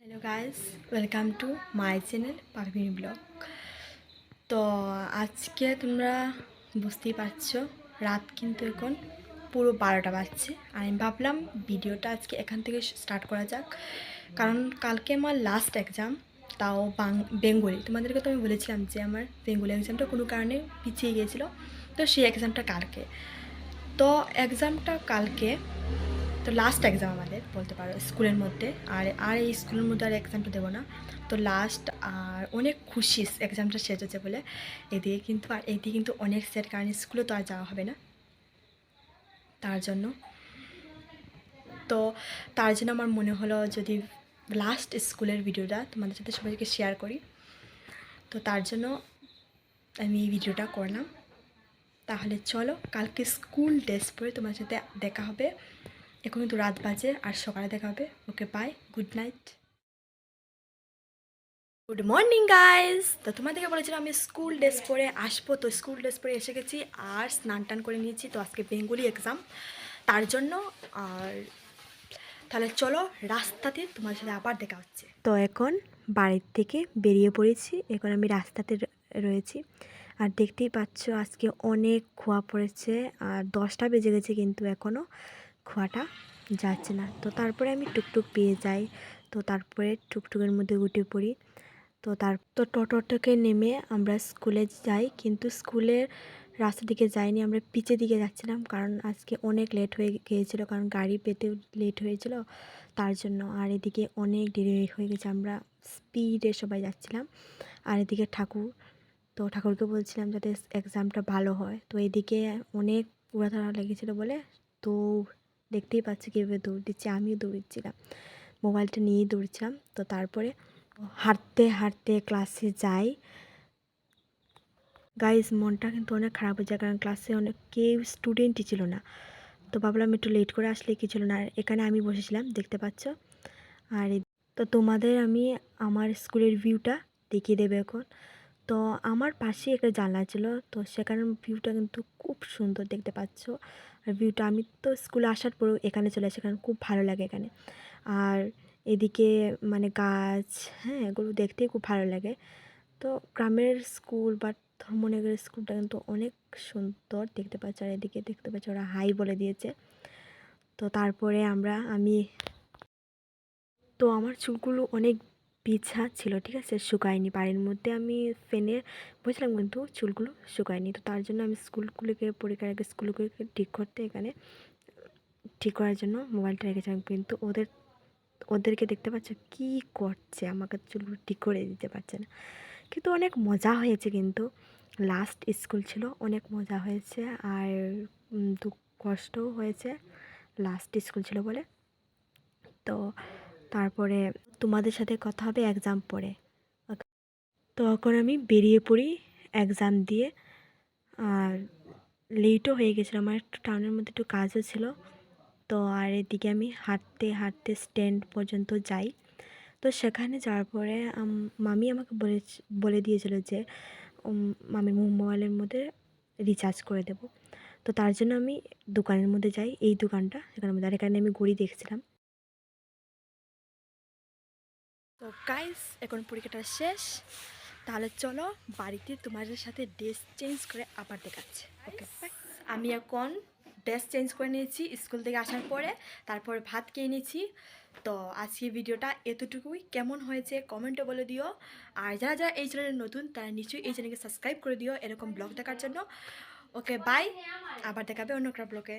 Hello guys welcome to my channel Parvin blog তো আজকে তোমরা বুঝতেই পারছ, রাত কিন্তু এখন পুরো বারোটা বাজছে। আমি ভাবলাম ভিডিওটা আজকে এখান থেকে স্টার্ট করা যাক। কারণ কালকে আমার লাস্ট এক্সাম তাও বেঙ্গলি। তোমাদেরকে তো আমি বলেছিলাম যে আমার বেঙ্গলি এক্সামটা কোনো কারণে পিছিয়ে গিয়েছিল। তো সেই এক্সামটা কালকে। তো এক্সামটা কালকে তো লাস্ট এক্সাম আমাদের, বলতে পারো, স্কুলের মধ্যে। আর আর এই স্কুলের মধ্যে আর এক্সামটা দেবো না। তো লাস্ট আর অনেক খুশি এক্সামটা শেষ হচ্ছে বলে। এদিকে কিন্তু, আর এদিকে কিন্তু অনেক সেট কারণ স্কুলে তো আর যাওয়া হবে না। তার জন্য। তো তার জন্য আমার মনে হলো যদি লাস্ট স্কুলের ভিডিওটা তোমাদের সাথে সবাইকে শেয়ার করি। তো তার জন্য আমি এই ভিডিওটা করলাম। তাহলে চলো, কালকে স্কুল ড্রেস পরে তোমার সাথে দেখা হবে। এখন তো রাত বাজে, আর সকালে দেখা হবে। Okay bye good night good morning guys তো তোমাদেরকে বলেছিলাম আমি স্কুল ড্রেস পরে আসব, তো স্কুল ড্রেস পরে এসে গেছি, আর স্নান টান করে নিয়েছি, তো আজকে বেঙ্গলি এক্সাম তার জন্য, আর তাহলে চলো রাস্তাতে তোমার সাথে আবার দেখা হচ্ছে। তো এখন বাড়ির থেকে বেরিয়ে পড়েছি, এখন আমি রাস্তাতে রয়েছি। আর দেখতেই পাচ্ছ আজকে অনেক খোয়া পড়েছে, আর দশটা বেজে গেছে কিন্তু এখনও খোয়াটা যাচ্ছে না। তো তারপরে আমি টুকটুক পেয়ে যাই। তো তারপরে টুকটুকের মধ্যে উঠে পড়ি। তো তার, তো টোটোটাকে নেমে আমরা স্কুলে যাই। কিন্তু স্কুলের রাস্তা দিকে যাইনি, আমরা পিচের দিকে যাচ্ছিলাম। কারণ আজকে অনেক লেট হয়ে গিয়েছিল, কারণ গাড়ি পেতেও লেট হয়েছিল। তার জন্য আর এদিকে অনেক দেরি হয়ে গেছে, আমরা স্পিডে সবাই যাচ্ছিলাম। আর এদিকে ঠাকুর, তো ঠাকুরকে বলছিলাম যাতে এক্সামটা ভালো হয়। তো এদিকে অনেক পুরাতনা লেগেছিলো বলে তো দেখতেই পাচ্ছি কীভাবে দৌড় দিচ্ছে আমিও দৌড়চ্ছিলাম। মোবাইলটা নিয়েই দৌড়ছিলাম, তো তারপরে হাঁটতে হাঁটতে ক্লাসে যাই। গাইজ মনটা কিন্তু অনেক খারাপ হয়ে যায়, কারণ ক্লাসে অনেক কেউ স্টুডেন্টই ছিল না। তো ভাবলাম একটু লেট করে আসলে কি ছিল না, আর এখানে আমি বসেছিলাম, দেখতে পাচ্ছ? আর তো তোমাদের আমি আমার স্কুলের ভিউটা দেখিয়ে দেবে এখন। তো আমার পাশেই একটা জানলা ছিল। তো সেখানে ভিউটা কিন্তু খুব সুন্দর দেখতে পাচ্ছ। আর ভিউটা আমি তো স্কুলে আসার পরেও এখানে চলে আসি, কারণ খুব ভালো লাগে এখানে। আর এদিকে মানে গাছ হ্যাঁ এগুলো দেখতেই খুব ভালো লাগে। তো গ্রামের স্কুল বা ধর্মনগরের স্কুলটা কিন্তু অনেক সুন্দর দেখতে পাচ্ছ। আর এদিকে দেখতে পাচ্ছ ওরা হাই বলে দিয়েছে। তো তারপরে আমরা, আমি তো আমার চুলগুলো অনেক বিছা ছিল, ঠিক আছে? শুকায়নি। বাড়ির মধ্যে আমি ফেনে বুঝলাম কিন্তু চুলগুলো শুকায়নি। তো তার জন্য আমি স্কুলগুলিকে, পরীক্ষার আগে স্কুলগুলিকে ঠিক করতে এখানে ঠিক করার জন্য মোবাইলটা রেখেছিলাম। কিন্তু ওদের, ওদেরকে দেখতে পাচ্ছ কি করছে? আমাকে চুলগুলো ঠিক করে দিতে পারছে না। কিন্তু অনেক মজা হয়েছে কিন্তু। লাস্ট স্কুল ছিল, অনেক মজা হয়েছে আর কষ্টও হয়েছে। লাস্ট স্কুল ছিল বলে। তো তারপরে তোমাদের সাথে কথা হবে এক্সাম পরে। ওকে। তো এখন আমি বেরিয়ে পড়ি এক্সাম দিয়ে। আর লেটও হয়ে গেছিল, আমার একটু টাউনের মধ্যে একটু কাজও ছিল। তো আর এদিকে আমি হাঁটতে হাঁটতে স্ট্যান্ড পর্যন্ত যাই। তো সেখানে যাওয়ার পরে মামি আমাকে বলে বলে দিয়েছিল যে মামির মোবাইলের মধ্যে রিচার্জ করে দেব। তো তার জন্য আমি দোকানের মধ্যে যাই, এই দোকানটা সেখানের মধ্যে। আর এখানে আমি ঘড়ি দেখছিলাম। গাইস এখন পরীক্ষাটা শেষ। তাহলে চলো, বাড়িতে তোমাদের সাথে ড্রেস চেঞ্জ করে আবার দেখাচ্ছে। ওকে আমি এখন ড্রেস চেঞ্জ করে নিয়েছি স্কুল থেকে আসার পরে, তারপর ভাত খেয়ে নিয়েছি। তো আজকে ভিডিওটা এতটুকুই। কেমন হয়েছে কমেন্টে বলে দিও। আর যারা যারা এই চ্যানেলে নতুন, তারা নিশ্চয়ই এই চ্যানেলকে সাবস্ক্রাইব করে দিও এরকম ব্লগ দেখার জন্য। ওকে বাই আবার দেখাবে অন্য একটা ব্লগে